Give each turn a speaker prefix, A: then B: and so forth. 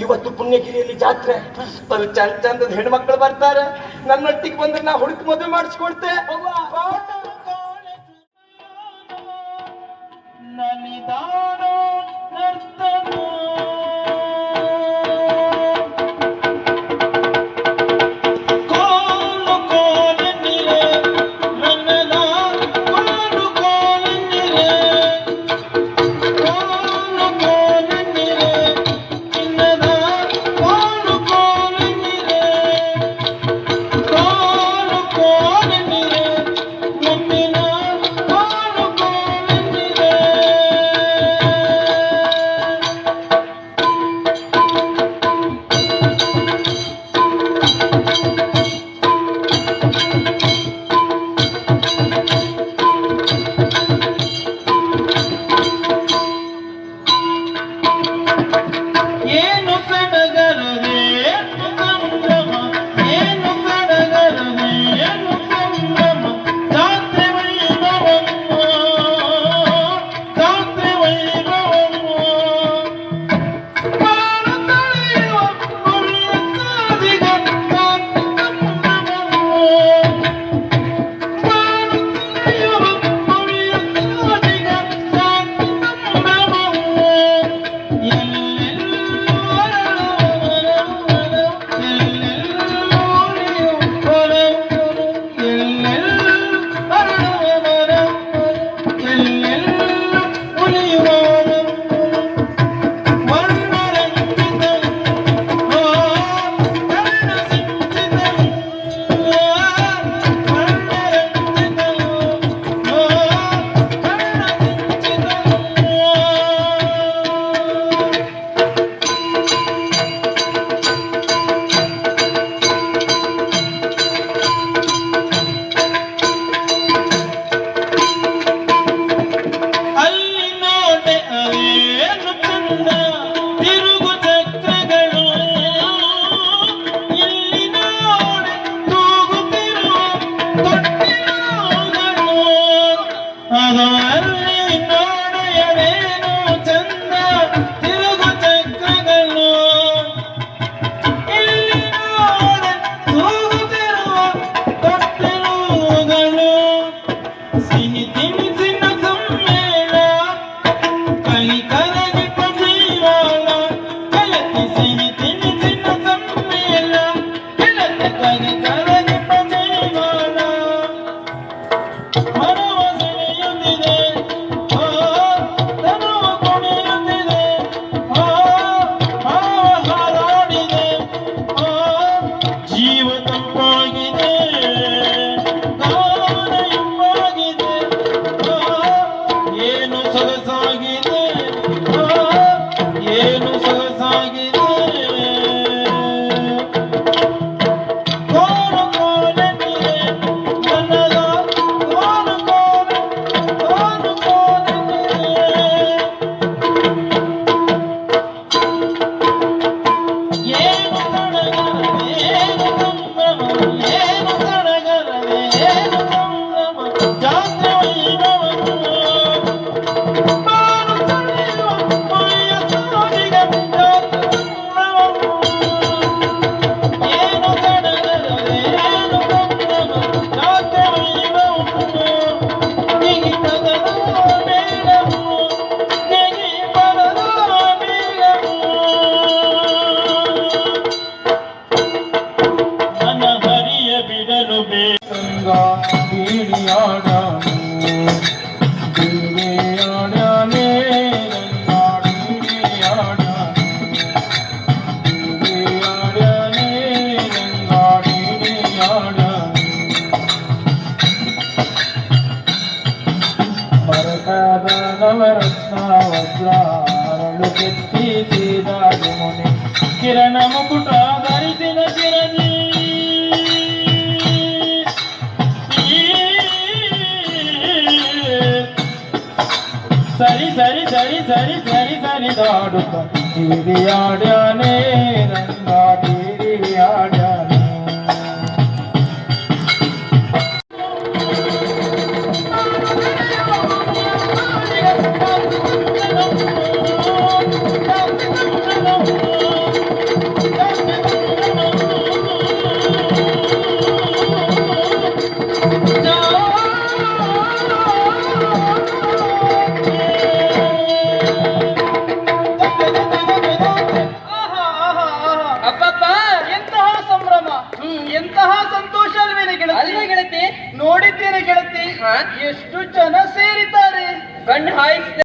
A: ಇವತ್ತು ಪುಣ್ಯಗಿರಿಯಲ್ಲಿ ಜಾತ್ರೆ. ಅಲ್ಲಿ ಚಂದ ಚಂದದ ಹೆಣ್ಮಕ್ಳು ಬರ್ತಾರೆ. ನನ್ನೊಟ್ಟಿಗೆ ಬಂದ್ರೆ ನಾ ಹುಡುಕ್ ಮದುವೆ ಮಾಡಿಸ್ಕೊಡ್ತೆ.
B: ನಲಿದಾರೋ ನರ್ತನೋ Thank you. போகிறேன் బేసంగా వీడియాడాను వీడియాడానే వజ్రారలు పెట్టి సీతాజముని కిరణ ముకుట సరి సరి సరి సరి దాడుతా ఇది ఆడానే
C: ಮಹಾ ಸಂತೋಷ ಅಲ್ವೇನೆ
D: ಅಲ್ವೇ
C: ಗೆಳತಿ?
D: ಗೆಳತಿ
C: ನೋಡಿದ್ದೇನೆ ಗೆಳತಿ? ಎಷ್ಟು ಜನ ಸೇರಿದ್ದಾರೆ?
D: ಕಣ್ಣು ಹಾಯಿಸಿದ